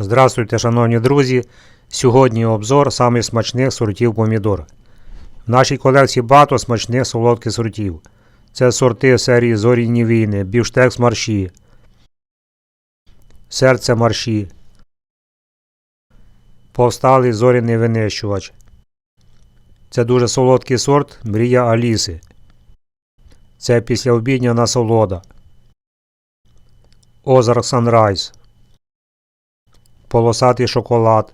Здравствуйте, шановні друзі! Сьогодні обзор самих смачних сортів помідор. В нашій колекції багато смачних солодких сортів. Це сорти серії Зоріні війни, Бівштекс марші, Серце марші, Повсталий зоряний винищувач. Це дуже солодкий сорт Мрія Аліси. Це післяобідня насолода. Озарк Санрайз полосатий шоколад,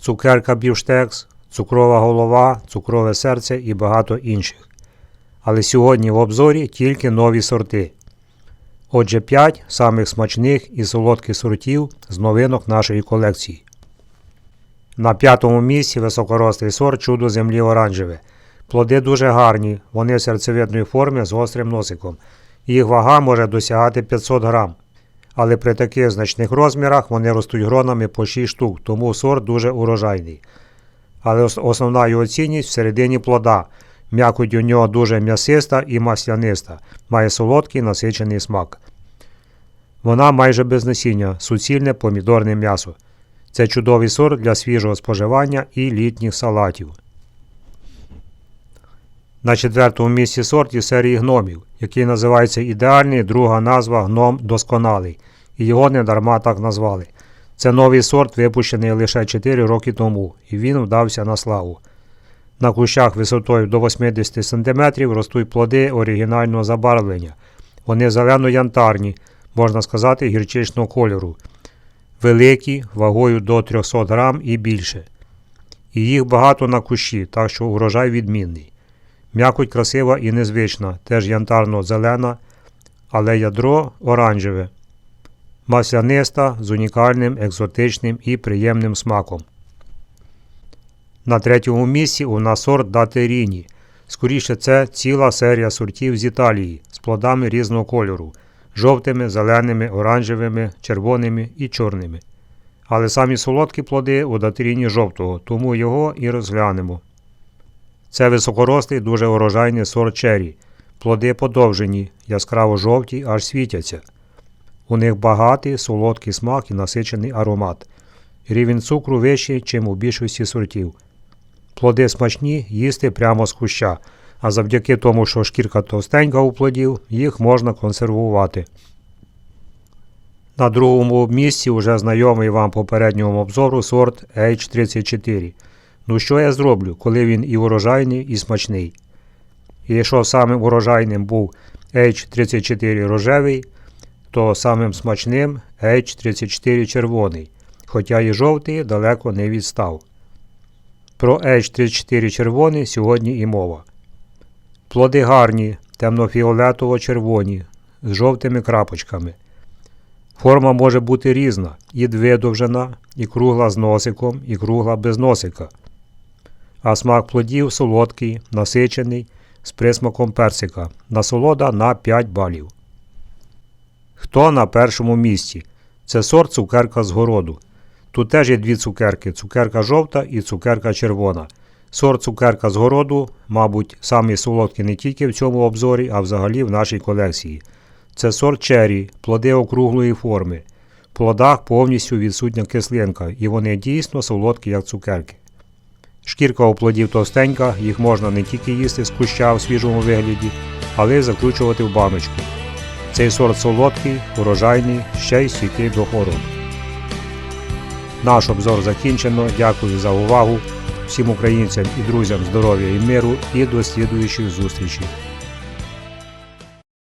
цукерка бівштекс, цукрова голова, цукрове серце і багато інших. Але сьогодні в обзорі тільки нові сорти. Отже, 5 самих смачних і солодких сортів з новинок нашої колекції. На п'ятому місці високорослий сорт чудо землі оранжеве. Плоди дуже гарні, вони серцевидної форми з гострим носиком. Їх вага може досягати 500 грам але при таких значних розмірах вони ростуть гронами по 6 штук, тому сорт дуже урожайний. Але основна його цінність всередині плода. М'якоть у нього дуже м'ясиста і масляниста, має солодкий насичений смак. Вона майже без насіння, суцільне помідорне м'ясо. Це чудовий сорт для свіжого споживання і літніх салатів. На четвертому місці сорт із серії гномів, який називається ідеальний, друга назва гном досконалий, і його не дарма так назвали. Це новий сорт, випущений лише 4 роки тому, і він вдався на славу. На кущах висотою до 80 см ростуть плоди оригінального забарвлення. Вони зелено-янтарні, можна сказати, гірчичного кольору, великі, вагою до 300 грам і більше. І їх багато на кущі, так що урожай відмінний. М'якоть красива і незвична, теж янтарно-зелена, але ядро оранжеве, масляниста з унікальним, екзотичним і приємним смаком. На третьому місці у нас сорт Датеріні. Скоріше це ціла серія сортів з Італії з плодами різного кольору жовтими, зеленими, оранжевими, червоними і чорними. Але самі солодкі плоди у Датеріні жовтого, тому його і розглянемо. Це високорослий, дуже урожайний сорт чері. Плоди подовжені, яскраво жовті, аж світяться. У них багатий, солодкий смак і насичений аромат. Рівень цукру вищий, чим у більшості сортів. Плоди смачні їсти прямо з куща, а завдяки тому, що шкірка товстенька у плодів, їх можна консервувати. На другому місці вже знайомий вам попередньому обзору сорт H34. Ну що я зроблю, коли він і урожайний, і смачний? І якщо самим урожайним був H34 рожевий, то самим смачним H34 червоний, хоча і жовтий далеко не відстав. Про H34 червоний сьогодні і мова. Плоди гарні, темно-фіолетово-червоні, з жовтими крапочками. Форма може бути різна, і видовжена, і кругла з носиком, і кругла без носика. А смак плодів солодкий, насичений, з присмаком персика. Насолода на 5 балів. Хто на першому місці? Це сорт цукерка з городу. Тут теж є дві цукерки: цукерка жовта і цукерка червона. Сорт цукерка з городу, мабуть, самий солодкий не тільки в цьому обзорі, а взагалі в нашій колекції. Це сорт черрі, плоди округлої форми. В плодах повністю відсутня кислинка, і вони дійсно солодкі, як цукерки. Шкірка у плодів товстенька, їх можна не тільки їсти з куща в свіжому вигляді, але й закручувати в баночку. Цей сорт солодкий, урожайний, ще й стійкий до хвороб. Наш обзор закінчено. Дякую за увагу. Всім українцям і друзям здоров'я і миру і до слідуючих зустрічі.